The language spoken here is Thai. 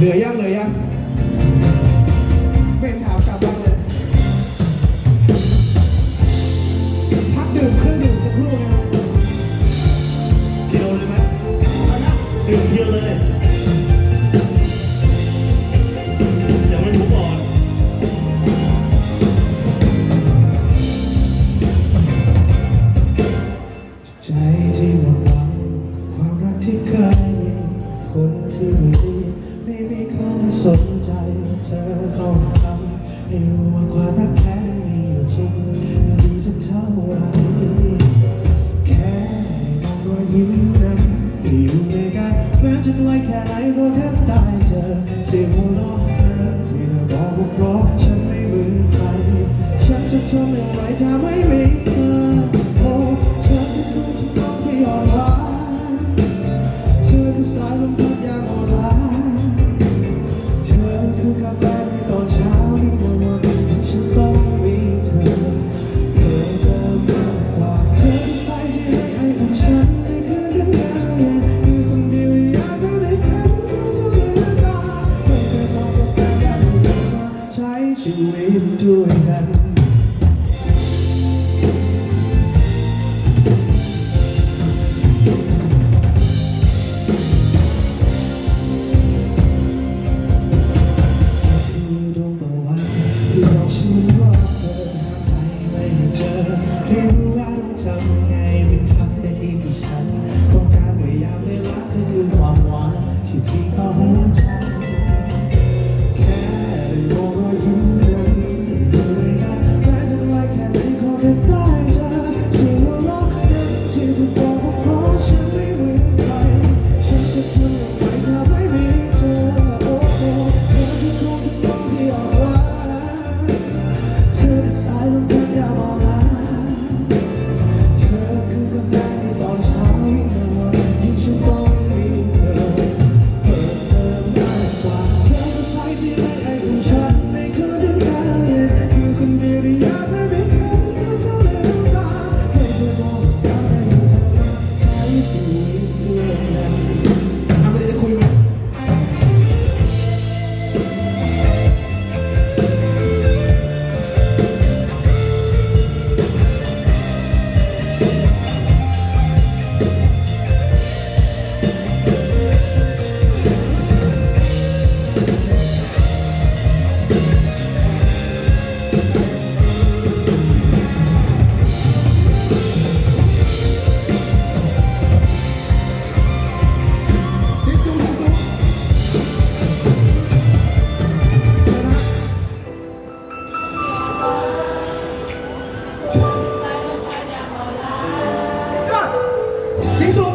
เหนื่อยยังเหนื่อยยังเป็นถามกลับบ้านเลยพักดื่มเครื่องดื่มสักครู่นะฮะเที่ยวเลยไหมดื่มเที่ยวเลย องคำให้รู้ว่าความรักแท้มีอยู่จริงดีสักเท่าไรแค่มองรอยยิ้มนั้นอยู่ในกันแม้จะไกลแค่ไหนก็แทบตายเจอเสียงหัวเราะนั้นที่เธอบอกว่าเพราะฉันไม่เหมือนใครฉันจะทำอย่างไรถ้าไม่มีเธอโอ้เธอคือทุกที่ต้องที่อ่อนหวาเธอคือสายลมพัดยามอ่อน ทำไงเป็นคาเฟ่ที่มีฉันต้องการด้วยยาเวลาเธอคือความหวานที่พี่ต้องฉันแค่ได้รอยยิ้มนั้นดูไม่ได้แม้จะไกลแค่ไหนขอแค่ได้เธอสิ่งว่ารักนั้นที่จะ 생선